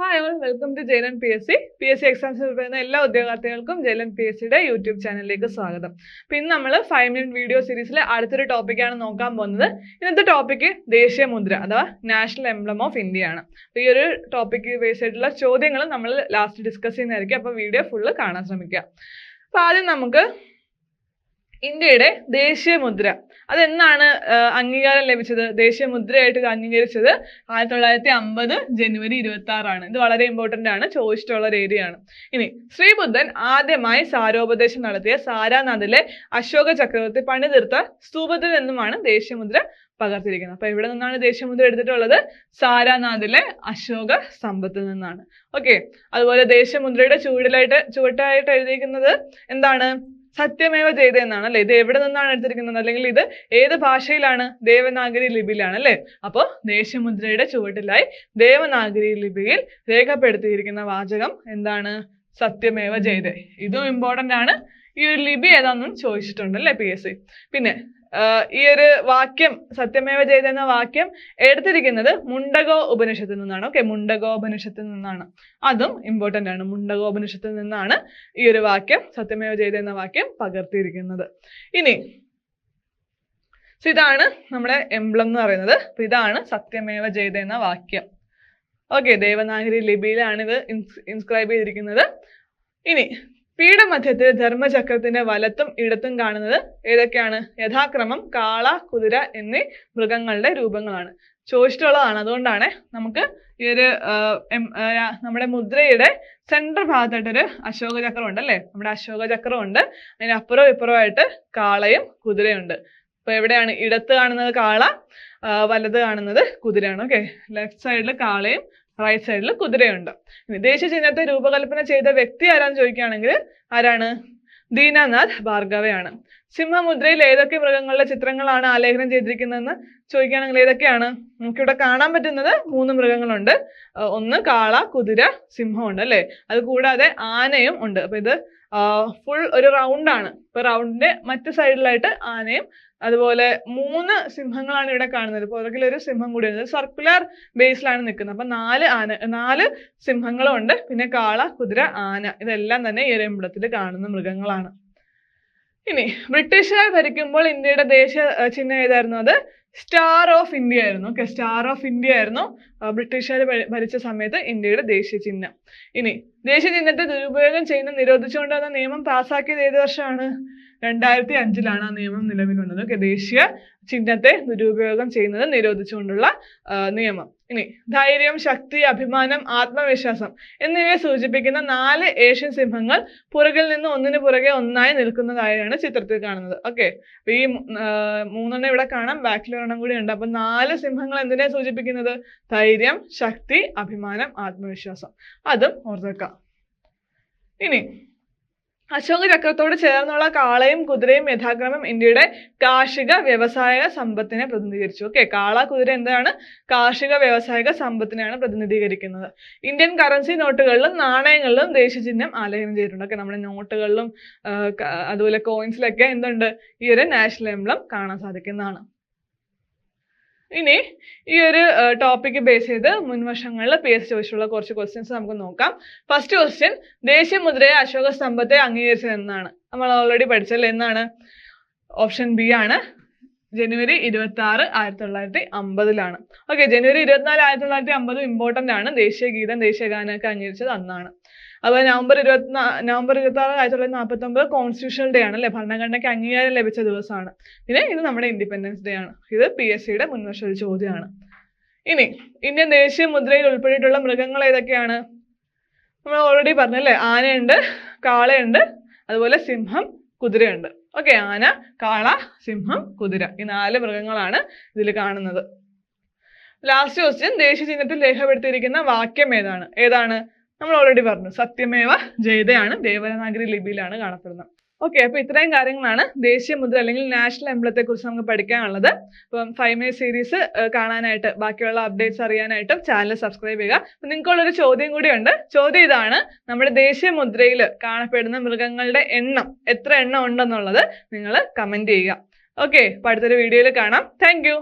Hi all welcome to Jayalan P S C P S C exams വരുന്ന എല്ലാ ഉദ്യോഗാർത്ഥികൾക്കും Jayalan P S സിയുടെ YouTube ചാനലിലേക്ക് സ്വാഗതം. അപ്പം ഇന്ന് നമ്മൾ ഫൈവ് മിനിറ്റ് വീഡിയോ സീരീസിലെ അടുത്തൊരു ടോപ്പിക്കാണ് നോക്കാൻ പോകുന്നത്. ഇന്നത്തെ ടോപ്പിക്ക് ദേശീയ മുദ്ര അഥവാ നാഷണൽ എംബ്ലം ഓഫ് ഇന്ത്യ ആണ്. അപ്പോൾ ഈ ഒരു ടോപ്പിക്ക് ബേസ് ആയിട്ടുള്ള ചോദ്യങ്ങൾ നമ്മൾ ലാസ്റ്റ് ഡിസ്കസ് ചെയ്യുന്നതായിരിക്കും. അപ്പോൾ വീഡിയോ ഫുള്ള് കാണാൻ ശ്രമിക്കുക. അപ്പോൾ ആദ്യം നമുക്ക് ഇന്ത്യയുടെ ദേശീയ മുദ്ര. അതെന്നാണ് അംഗീകാരം ലഭിച്ചത്? ദേശീയ മുദ്രയായിട്ട് ഇത് അംഗീകരിച്ചത് ആയിരത്തി തൊള്ളായിരത്തി അമ്പത് ജനുവരി ഇരുപത്തി ആറാണ് ഇത് വളരെ ഇമ്പോർട്ടന്റ് ആണ് ചോദിച്ചിട്ടുള്ള ഒരു ഏരിയ ആണ്. ഇനി ശ്രീബുദ്ധൻ ആദ്യമായി സാരോപദേശം നടത്തിയ സാരാനാഥിലെ അശോക ചക്രവർത്തി പണിതീർത്ത സ്തൂപത്തിൽ നിന്നുമാണ് ദേശീയ മുദ്ര പകർത്തിയിരിക്കുന്നത് അപ്പൊ ഇവിടെ നിന്നാണ് ദേശീയ മുദ്ര എടുത്തിട്ടുള്ളത്. സാരാനാഥിലെ അശോക സ്തംഭത്തിൽ നിന്നാണ്. ഓക്കെ അതുപോലെ ദേശീയ മുദ്രയുടെ ചുവടിലായിട്ട് ചുവട്ടായിട്ട് എഴുതിയിരിക്കുന്നത് എന്താണ്? സത്യമേവ ജയതേ എന്നാണ് അല്ലെ? ഇത് എവിടെ നിന്നാണ് എടുത്തിരിക്കുന്നത്? അല്ലെങ്കിൽ ഇത് ഏത് ഭാഷയിലാണ്? ദേവനാഗരി ലിപിയിലാണ് അല്ലെ? അപ്പോൾ ദേശമുദ്രയുടെ ചുവട്ടിലായി ദേവനാഗരി ലിപിയിൽ രേഖപ്പെടുത്തിയിരിക്കുന്ന വാചകം എന്താണ്? സത്യമേവ ജയതേ ഇതും ഇമ്പോർട്ടന്റ് ആണ്. ഈ ഒരു ലിപി ഏതാണെന്നും ചോദിച്ചിട്ടുണ്ട് അല്ലേ പി എസ് സി? പിന്നെ ഈ ഒരു വാക്യം സത്യമേവ ജയത എന്ന വാക്യം എടുത്തിരിക്കുന്നത് മുണ്ടകോ ഉപനിഷത്തിൽ നിന്നാണ്. ഓക്കെ മുണ്ടകോ ഉപനിഷത്തിൽ നിന്നാണ്. അതും ഇമ്പോർട്ടന്റ് ആണ്. മുണ്ടകോ ഉപനിഷത്തിൽ നിന്നാണ് ഈ ഒരു വാക്യം സത്യമേവ ജയത എന്ന വാക്യം പകർത്തിയിരിക്കുന്നത്. ഇനി സോ ഇതാണ് നമ്മുടെ എംബ്ലം എന്ന് പറയുന്നത്. അപ്പൊ ഇതാണ് സത്യമേവ ജയത എന്ന വാക്യം. ഓക്കെ ദേവനാഗരി ലിപിയിലാണ് ഇത് ഇൻസ്ക്രൈബ് ചെയ്തിരിക്കുന്നത്. ഇനി പീഠമധ്യത്തിൽ ധർമ്മചക്രത്തിന്റെ വലത്തും ഇടത്തും കാണുന്നത് ഏതൊക്കെയാണ്? യഥാക്രമം കാള കുതിര എന്നീ മൃഗങ്ങളുടെ രൂപങ്ങളാണ്. ചോദിച്ചിട്ടുള്ളതാണ്. അതുകൊണ്ടാണ് നമുക്ക് ഈ ഒരു നമ്മുടെ മുദ്രയുടെ സെൻട്രൽ ഭാഗത്തായിട്ടൊരു അശോക ചക്രം ഉണ്ട് അല്ലേ നമ്മുടെ അശോക ചക്രം ഉണ്ട് അതിന് അപ്പുറവും ഇപ്പുറമായിട്ട് കാളയും കുതിരയുണ്ട്. അപ്പൊ എവിടെയാണ്? ഇടത്ത് കാണുന്നത് കാള വലത് കാണുന്നത് കുതിരയാണ്. ഓക്കെ. ലെഫ്റ്റ് സൈഡിൽ കാളയും റൈറ്റ് സൈഡിൽ കുതിരയുണ്ട്. ദേശീയ ചിഹ്നത്തെ രൂപകൽപ്പന ചെയ്ത വ്യക്തി ആരാന്ന് ചോദിക്കുകയാണെങ്കിൽ ആരാണ്? ദീനാനാഥ് ഭാർഗവയാണ്. സിംഹമുദ്രയിൽ ഏതൊക്കെ മൃഗങ്ങളുടെ ചിത്രങ്ങളാണ് ആലേഖനം ചെയ്തിരിക്കുന്നതെന്ന് ചോദിക്കുകയാണെങ്കിൽ ഏതൊക്കെയാണ്? നമുക്കിവിടെ കാണാൻ പറ്റുന്നത് മൂന്ന് മൃഗങ്ങളുണ്ട്. ഒന്ന് കാള കുതിര സിംഹം ഉണ്ട് അല്ലേ? അത് കൂടാതെ ആനയും ഉണ്ട്. അപ്പൊ ഇത് ഫുൾ ഒരു റൗണ്ടാണ് ഇപ്പൊ റൗണ്ടിന്റെ മറ്റു സൈഡിലായിട്ട് ആനയും അതുപോലെ മൂന്ന് സിംഹങ്ങളാണ് ഇവിടെ കാണുന്നത്. പുറകിൽ ഒരു സിംഹം കൂടി ഉണ്ട്. സർക്കുലർ ബേസിലാണ് നിൽക്കുന്നത്. അപ്പൊ നാല് ആന നാല് സിംഹങ്ങളും ഉണ്ട് പിന്നെ കാള കുതിര ആന. ഇതെല്ലാം തന്നെ ഈ ഒരു കാണുന്ന മൃഗങ്ങളാണ്. ഇനി ബ്രിട്ടീഷുകാർ ഭരിക്കുമ്പോൾ ഇന്ത്യയുടെ ദേശീയ ചിഹ്നം ഏതായിരുന്നു അത്? സ്റ്റാർ ഓഫ് ഇന്ത്യ ആയിരുന്നു. ഓക്കെ സ്റ്റാർ ഓഫ് ഇന്ത്യ ആയിരുന്നു. ബ്രിട്ടീഷുകാർ ഭരിച്ച സമയത്ത് ഇന്ത്യയുടെ ദേശീയ ചിഹ്നം. ഇനി ദേശീയ ചിഹ്നത്തെ ദുരുപയോഗം ചെയ്യുന്ന നിരോധിച്ചുകൊണ്ട് നിയമം പാസ്സാക്കിയത് ഏത് വർഷമാണ്? രണ്ടായിരത്തി അഞ്ചിലാണ് ആ നിയമം നിലവിൽ വന്നത് ഓക്കെ ദേശീയ ചിഹ്നത്തെ ദുരുപയോഗം ചെയ്യുന്നത് നിരോധിച്ചുകൊണ്ടുള്ള നിയമം. ഇനി ധൈര്യം ശക്തി അഭിമാനം ആത്മവിശ്വാസം എന്നിവയെ സൂചിപ്പിക്കുന്ന നാല് ഏഷ്യൻ സിംഹങ്ങൾ പുറകിൽ നിന്ന് ഒന്നിനു പുറകെ ഒന്നായി നിൽക്കുന്നതായാണ് ചിത്രത്തിൽ കാണുന്നത്. ഓക്കെ അപ്പൊ ഈ മൂന്നെണ്ണം ഇവിടെ കാണാം. ബാക്കിൽ ഒരെണ്ണം കൂടി ഉണ്ട്. അപ്പൊ നാല് സിംഹങ്ങൾ എന്തിനെ സൂചിപ്പിക്കുന്നത്? ധൈര്യം ശക്തി അഭിമാനം ആത്മവിശ്വാസം. അതും ഓർത്തേക്കാം ഇനി അശോക ചക്രത്തോട് ചേർന്നുള്ള കാളയും കുതിരയും യഥാക്രമം ഇന്ത്യയുടെ കാർഷിക വ്യവസായ സമ്പത്തിനെ പ്രതിനിധീകരിച്ചു. ഓക്കെ കാള കുതിര എന്താണ്? കാർഷിക വ്യവസായിക സമ്പത്തിനെയാണ് പ്രതിനിധീകരിക്കുന്നത്. ഇന്ത്യൻ കറൻസി നോട്ടുകളിലും നാണയങ്ങളിലും ദേശീയ ചിഹ്നം ആലേഖനം ചെയ്തിട്ടുണ്ട്. ഓക്കെ നമ്മുടെ നോട്ടുകളിലും അതുപോലെ കോയിൻസിലൊക്കെ എന്തുണ്ട്? ഈ ഒരു നാഷണൽ എംബ്ലം കാണാൻ സാധിക്കുന്നതാണ്. ഇനി ഈ ഒരു ടോപ്പിക്ക് ബേസ് ചെയ്ത് മുൻവർഷങ്ങളിൽ പി എസ് ചോദിച്ചിട്ടുള്ള കുറച്ച് ക്വസ്റ്റ്യൻസ് നമുക്ക് നോക്കാം. ഫസ്റ്റ് ക്വസ്റ്റ്യൻ ദേശീയ മുദ്രയെ അശോക സ്തംഭത്തെ അംഗീകരിച്ചത് എന്നാണ്. നമ്മൾ ഓൾറെഡി പഠിച്ചല്ലോ എന്നാണ്? ഓപ്ഷൻ ബി ആണ്. ജനുവരി ഇരുപത്തി ആറ് ആയിരത്തി തൊള്ളായിരത്തി അമ്പതിലാണ് ഓക്കെ ജനുവരി ഇരുപത്തിനാല് ആയിരത്തി തൊള്ളായിരത്തി അമ്പത് ഇമ്പോർട്ടന്റ് ആണ്. ദേശീയ ഗീതം ദേശീയ ഗാനമൊക്കെ അംഗീകരിച്ചത് അന്നാണ്. അതുപോലെ നവംബർ ഇരുപത്തിനാ നവംബർ ഇരുപത്തി ആറ് ആയിരത്തി തൊള്ളായിരത്തി നാൽപ്പത്തി ഒമ്പത് കോൺസ്റ്റിറ്റ്യൂഷണൽ ഡേ ആണ് അല്ലേ ഭരണഘടനയ്ക്ക് അംഗീകാരം ലഭിച്ച ദിവസമാണ്. പിന്നെ ഇത് നമ്മുടെ ഇൻഡിപെൻഡൻസ് ഡേ ആണ്. ഇത് പി എസ് സിയുടെ മുൻവർഷ ഒരു ചോദ്യമാണ്. ഇനി ഇന്ത്യൻ ദേശീയ മുദ്രയിൽ ഉൾപ്പെട്ടിട്ടുള്ള മൃഗങ്ങൾ ഏതൊക്കെയാണ്? നമ്മൾ ഓൾറെഡി പറഞ്ഞല്ലേ ആനയുണ്ട് കാളയുണ്ട് അതുപോലെ സിംഹം കുതിരയുണ്ട്. ഓക്കെ ആന കാള സിംഹം കുതിര. ഈ നാല് മൃഗങ്ങളാണ് ഇതിൽ കാണുന്നത്. ലാസ്റ്റ് ക്വസ്റ്റ്യൻ ദേശീയ ചിഹ്നത്തിൽ രേഖപ്പെടുത്തിയിരിക്കുന്ന വാക്യം ഏതാണ്? ഏതാണ്? നമ്മൾ ഓൾറെഡി പറഞ്ഞു. സത്യമേവ ജയതയാണ് ദേവനാഗരി ലിപിയിലാണ് കാണപ്പെടുന്നത്. ഓക്കെ അപ്പൊ ഇത്രയും കാര്യങ്ങളാണ് ദേശീയ മുദ്ര അല്ലെങ്കിൽ നാഷണൽ എംബ്ലത്തെ കുറിച്ച് നമുക്ക് പഠിക്കാനുള്ളത്. അപ്പം ഫൈവ് മിനിറ്റ് സീരീസ് കാണാനായിട്ട് ബാക്കിയുള്ള അപ്ഡേറ്റ്സ് അറിയാനായിട്ടും ചാനൽ സബ്സ്ക്രൈബ് ചെയ്യുക. അപ്പൊ നിങ്ങൾക്കുള്ളൊരു ചോദ്യം കൂടിയുണ്ട്. ചോദ്യം ഇതാണ് നമ്മുടെ ദേശീയ മുദ്രയിൽ കാണപ്പെടുന്ന മൃഗങ്ങളുടെ എണ്ണം എത്ര എണ്ണം ഉണ്ടെന്നുള്ളത് നിങ്ങൾ കമന്റ് ചെയ്യുക. ഓക്കെ അടുത്തൊരു വീഡിയോയിൽ കാണാം. താങ്ക്